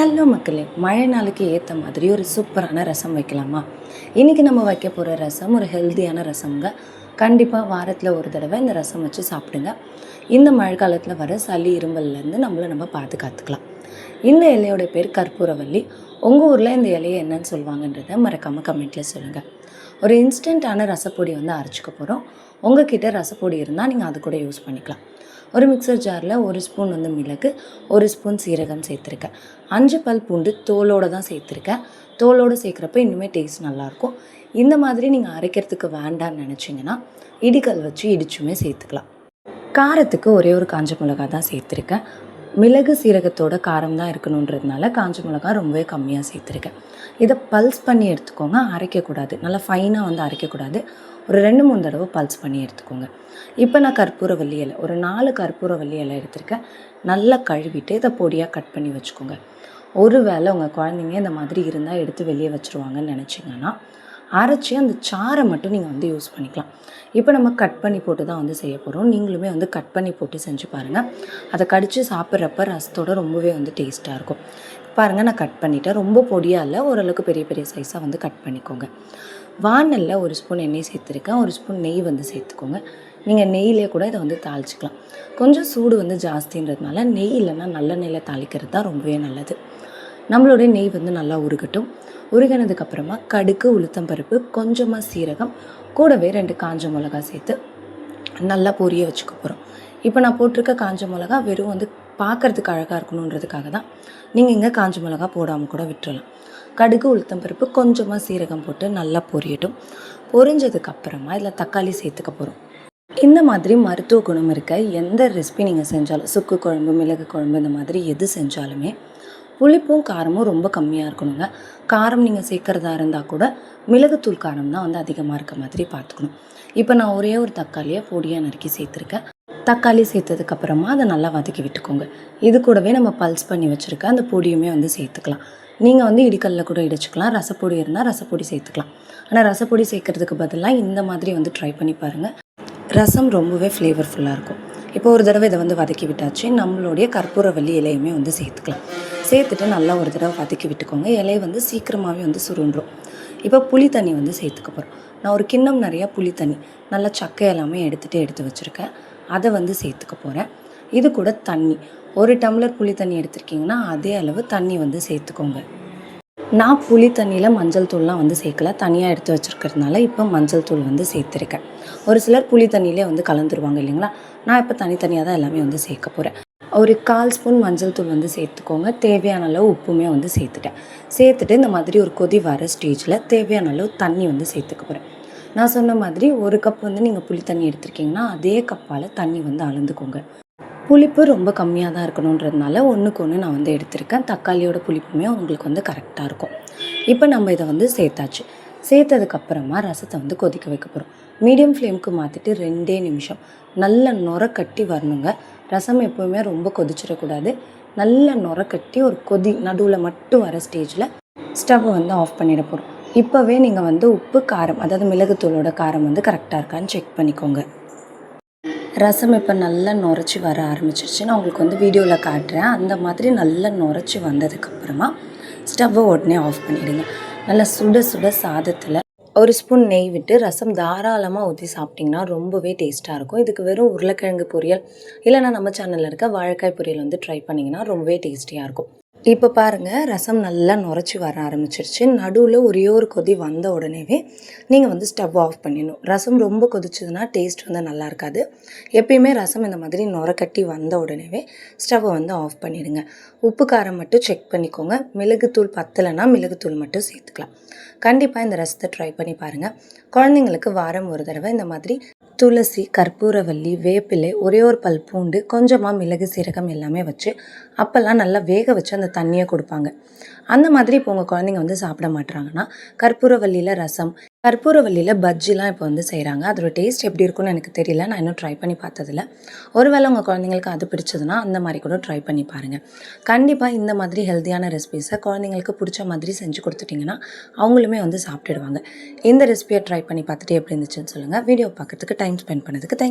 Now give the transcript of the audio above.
Hello மக்களே மழை நாளுக்கு ஏற்ற மாதிரி ஒரு சூப்பரான ரசம் வைக்கலாமா? இன்றைக்கி நம்ம வைக்க போகிற ரசம் ஒரு ஹெல்த்தியான ரசம்ங்க. கண்டிப்பாக வாரத்தில் ஒரு தடவை இந்த ரசம் வச்சு சாப்பிடுங்க. இந்த மழை காலத்தில் வர சளி இரும்பல்லேருந்து நம்மளை நம்ம பாதுகாத்துக்கலாம் இந்த இலையோட பேர் கற்பூரவல்லி உங்கள் ஊரில் இந்த இலையை என்னன்னு சொல்லுவாங்கன்றதை மறக்காமல் கமெண்ட்டில் சொல்லுங்கள் ஒரு இன்ஸ்டண்ட்டான ரசப்பொடி வந்து அரைச்சிக்க போகிறோம் உங்ககிட்ட ரசப்பொடி இருந்தால் நீங்கள் அது கூட யூஸ் பண்ணிக்கலாம். ஒரு மிக்சர் ஜாரில் ஒரு ஸ்பூன் வந்து மிளகு ஒரு ஸ்பூன் சீரகம் சேர்த்துருக்கேன். அஞ்சு பல் பூண்டு தோலோடு தான் சேர்த்துருக்கேன். தோலோடு சேர்க்குறப்ப இன்னுமே டேஸ்ட் நல்லாயிருக்கும். இந்த மாதிரி நீங்கள் அரைக்கிறதுக்கு வேண்டாம்னு நினச்சிங்கன்னா இடிக்கல் வச்சு இடிச்சுமே சேர்த்துக்கலாம். காரத்துக்கு ஒரே ஒரு காஞ்ச மிளகா தான் சேர்த்துருக்கேன். மிளகு சீரகத்தோட காரம் தான் இருக்கணுன்றதுனால காஞ்ச மிளகா ரொம்பவே கம்மியாக சேர்த்துருக்கேன். இதை பல்ஸ் பண்ணி எடுத்துக்கோங்க அரைக்கக்கூடாது. நல்லா ஃபைனாக வந்து அரைக்கக்கூடாது. ஒரு ரெண்டு மூணு தடவை பல்ஸ் பண்ணி எடுத்துக்கோங்க. இப்போ நான் கற்பூரவல்லி இலை ஒரு நாலு கற்பூரவல்லி இலை எடுத்திருக்கேன். நல்லா கழுவிட்டு இதை பொடியாக கட் பண்ணி வச்சுக்கோங்க. ஒரு வேளை உங்கள் குழந்தைங்க இந்த மாதிரி இருந்தால் எடுத்து வெளியே வச்சுருவாங்கன்னு நினச்சிங்கன்னா அரைச்சி அந்த சாரை மட்டும் நீங்கள் வந்து யூஸ் பண்ணிக்கலாம். இப்போ நம்ம கட் பண்ணி போட்டு தான் வந்து செய்ய போகிறோம் நீங்களுமே வந்து கட் பண்ணி போட்டு செஞ்சு பாருங்கள் அதை கடித்து சாப்பிட்றப்ப ரசத்தோட ரொம்பவே வந்து டேஸ்ட்டாக இருக்கும். பாருங்கள் நான் கட் பண்ணிட்டேன். ரொம்ப பொடியாக இல்லை ஓரளவுக்கு பெரிய பெரிய சைஸாக வந்து கட் பண்ணிக்கோங்க. வானலில் ஒரு ஸ்பூன் எண்ணெய் சேர்த்துருக்கேன். ஒரு ஸ்பூன் நெய் வந்து சேர்த்துக்கோங்க. நீங்கள் நெய்யிலே கூட இதை வந்து தாளிச்சிக்கலாம். கொஞ்சம் சூடு வந்து ஜாஸ்தின்றதுனால நெய் இல்லைன்னா நல்ல நெய்யில் தாளிக்கிறது தான் ரொம்பவே நல்லது. நம்மளுடைய நெய் வந்து நல்லா உருகட்டும். உருகினதுக்கப்புறமா கடுகு உளுத்தம்பருப்பு கொஞ்சமாக சீரகம் கூடவே ரெண்டு காஞ்ச மிளகா சேர்த்து நல்லா பொரிய வச்சுக்க போகிறோம் இப்போ நான் போட்டிருக்க காஞ்ச மிளகா வெறும் வந்து பார்க்குறதுக்கு அழகாக இருக்கணுன்றதுக்காக தான் நீங்கள் இங்கே காஞ்ச மிளகா போடாமல் கூட விட்டுறலாம். கடுகு உளுத்தம் பருப்பு கொஞ்சமாக சீரகம் போட்டு நல்லா பொரியட்டும். பொரிஞ்சதுக்கப்புறமா இதில் தக்காளி சேர்த்துக்க போகிறோம் இந்த மாதிரி மருத்துவ குணம் இருக்க எந்த ரெசிபி நீங்கள் செஞ்சாலும் சுக்கு குழம்பு மிளகு குழம்பு இந்த மாதிரி எது செஞ்சாலுமே புளிப்பும் காரமும் ரொம்ப கம்மியாக இருக்கணுங்க. காரம் நீங்கள் சேர்க்குறதா இருந்தால் கூட மிளகுத்தூள் காரம் தான் வந்து அதிகமாக இருக்க மாதிரி பார்த்துக்கணும் இப்போ நான் ஒரே ஒரு தக்காளியை பொடியாக நறுக்கி சேர்த்துருக்கேன். தக்காளி சேர்த்ததுக்கப்புறமா அதை நல்லா வதக்கி விட்டுக்கோங்க. இது கூடவே நம்ம பல்ஸ் பண்ணி வச்சுருக்க அந்த பொடியுமே வந்து சேர்த்துக்கலாம். நீங்கள் வந்து இடிக்கல்ல கூட இடிச்சுக்கலாம். ரசப்பொடி இருந்தால் ரசப்பொடி சேர்த்துக்கலாம். ஆனால் ரசப்பொடி சேர்க்கறதுக்கு பதிலாக இந்த மாதிரி வந்து ட்ரை பண்ணி பாருங்கள் ரசம் ரொம்பவே ஃப்ளேவர்ஃபுல்லாக இருக்கும். இப்போ ஒரு தடவை இதை வந்து வதக்கி விட்டாச்சு. நம்மளுடைய கற்பூரவல்லி இலையுமே வந்து சேர்த்துக்கலாம். சேர்த்துட்டு நல்லா ஒரு தடவை வதக்கி விட்டுக்கோங்க. இலையை வந்து சீக்கிரமாகவே வந்து சுருண்டுரும். இப்போ புளி தண்ணி வந்து சேர்த்துக்க போகிறோம் நான் ஒரு கிண்ணம் நிறையா புளி தண்ணி நல்லா சக்கை எல்லாமே எடுத்துகிட்டு எடுத்து வச்சுருக்கேன். அதை வந்து சேர்த்துக்க போகிறேன் இது கூட தண்ணி. ஒரு டம்ளர் புளி தண்ணி எடுத்திருக்கீங்கன்னா அதே அளவு தண்ணி வந்து சேர்த்துக்கோங்க. நான் புளி தண்ணியில் மஞ்சள் தூள்லாம் வந்து சேர்க்கல. தனியாக எடுத்து வச்சுருக்கிறதுனால இப்போ மஞ்சள் தூள் வந்து சேர்த்துருக்கேன். ஒரு சிலர் புளி தண்ணியிலே வந்து கலந்துருவாங்க இல்லைங்களா? நான் இப்போ தனித்தனியாக தான் எல்லாமே வந்து சேர்க்க போகிறேன் ஒரு கால் ஸ்பூன் மஞ்சள் தூள் வந்து சேர்த்துக்கோங்க. தேவையான அளவு உப்புமே வந்து சேர்த்துட்டேன். சேர்த்துட்டு இந்த மாதிரி ஒரு கொதி வர ஸ்டேஜில் தேவையான அளவு தண்ணி வந்து சேர்த்துக்க போகிறேன் நான் சொன்ன மாதிரி ஒரு கப் வந்து நீங்கள் புளி தண்ணி எடுத்திருக்கீங்கன்னா அதே கப்பால் தண்ணி வந்து அளந்துக்கோங்க. புளிப்பு ரொம்ப கம்மியாக தான் இருக்கணுன்றதுனால ஒன்றுக்கு ஒன்று நான் வந்து எடுத்திருக்கேன். தக்காளியோட புளிப்புமே உங்களுக்கு வந்து கரெக்டாக இருக்கும். இப்போ நம்ம இதை வந்து சேர்த்தாச்சு. சேர்த்ததுக்கப்புறமா ரசத்தை வந்து கொதிக்க வைக்க போகிறோம் மீடியம் ஃப்ளேமுக்கு மாற்றிட்டு ரெண்டே நிமிஷம். நல்ல நுர கட்டி வரணுங்க. ரசம் எப்போவுமே ரொம்ப கொதிச்சிடக்கூடாது. நல்ல நுர கட்டி ஒரு கொதி நடுவில் மட்டும் வர ஸ்டேஜில் ஸ்டவ்வை வந்து ஆஃப் பண்ணிட போகிறோம் இப்போவே நீங்கள் வந்து உப்பு காரம் அதாவது மிளகுத்தூளோட காரம் வந்து கரெக்டாக இருக்கான்னு செக் பண்ணிக்கோங்க. ரசம் இப்போ நல்லா நுரைச்சி வர ஆரம்பிச்சிருச்சு. நான் உங்களுக்கு வந்து வீடியோவில் காட்டுறேன். அந்த மாதிரி நல்லா நுரைச்சி வந்ததுக்கப்புறமா ஸ்டவ்வை உடனே ஆஃப் பண்ணிவிடுங்க நல்லா சுட சுட சாதத்தில் ஒரு ஸ்பூன் நெய் விட்டு ரசம் தாராளமாக ஊற்றி சாப்பிட்டிங்கன்னா ரொம்பவே டேஸ்ட்டாக இருக்கும். இதுக்கு வெறும் உருளைக்கிழங்கு பொரியல் இல்லைனா நம்ம சேனலில் இருக்க வாழைக்காய் பொரியல் வந்து ட்ரை பண்ணிங்கன்னா ரொம்பவே டேஸ்டியாக இருக்கும். இப்போ பாருங்கள் ரசம் நல்லா நுரைச்சி வர ஆரம்பிச்சிருச்சு. நடுவில் ஒரே ஒரு கொதி வந்த உடனேவே நீங்கள் வந்து ஸ்டவ் ஆஃப் பண்ணிடணும். ரசம் ரொம்ப கொதிச்சதுன்னா டேஸ்ட் வந்து நல்லா இருக்காது. எப்பயுமே ரசம் இந்த மாதிரி நுரக்கட்டி வந்த உடனேவே ஸ்டவ்வை வந்து ஆஃப் பண்ணிடுங்க. உப்பு காரம் மட்டும் செக் பண்ணிக்கோங்க. மிளகுத்தூள் பத்தலைன்னா மிளகுத்தூள் மட்டும் சேர்த்துக்கலாம். கண்டிப்பாக இந்த ரசத்தை ட்ரை பண்ணி பாருங்கள் குழந்தைங்களுக்கு வாரம் ஒரு தடவை இந்த மாதிரி துளசி கற்பூரவல்லி வேப்பிலை ஒரே ஒரு பல் பூண்டு கொஞ்சமாக மிளகு சீரகம் எல்லாமே வச்சு அப்போல்லாம் நல்லா வேக வச்சு அந்த தண்ணியை கொடுப்பாங்க. அந்த மாதிரி இப்போ உங்கள் குழந்தைங்க வந்து சாப்பிட மாட்டுறாங்கன்னா கற்பூரவல்லியில் ரசம் கற்பூரவல்லியில் பஜ்ஜிலாம் இப்போ வந்து செய்கிறாங்க அதோட டேஸ்ட் எப்படி இருக்கும்னு எனக்கு தெரியல. நான் இன்னும் ட்ரை பண்ணி பார்த்ததில்ல. ஒருவேளை உங்கள் குழந்தைங்களுக்கு அது பிடிச்சதுன்னா அந்த மாதிரி கூட ட்ரை பண்ணி பாருங்கள் கண்டிப்பாக இந்த மாதிரி ஹெல்த்தியான ரெசிபிஸை குழந்தைங்களுக்கு பிடிச்ச மாதிரி செஞ்சு கொடுத்துட்டிங்கன்னா அவங்களுமே வந்து சாப்பிட்டுடுவாங்க. இந்த ரெசிபியை ட்ரை பண்ணி பார்த்துட்டு எப்படி இருந்துச்சுன்னு சொல்லுங்கள் வீடியோ பார்க்குறதுக்கு டைம் ஸ்பெண்ட் பண்ணதுக்கு தேங்க்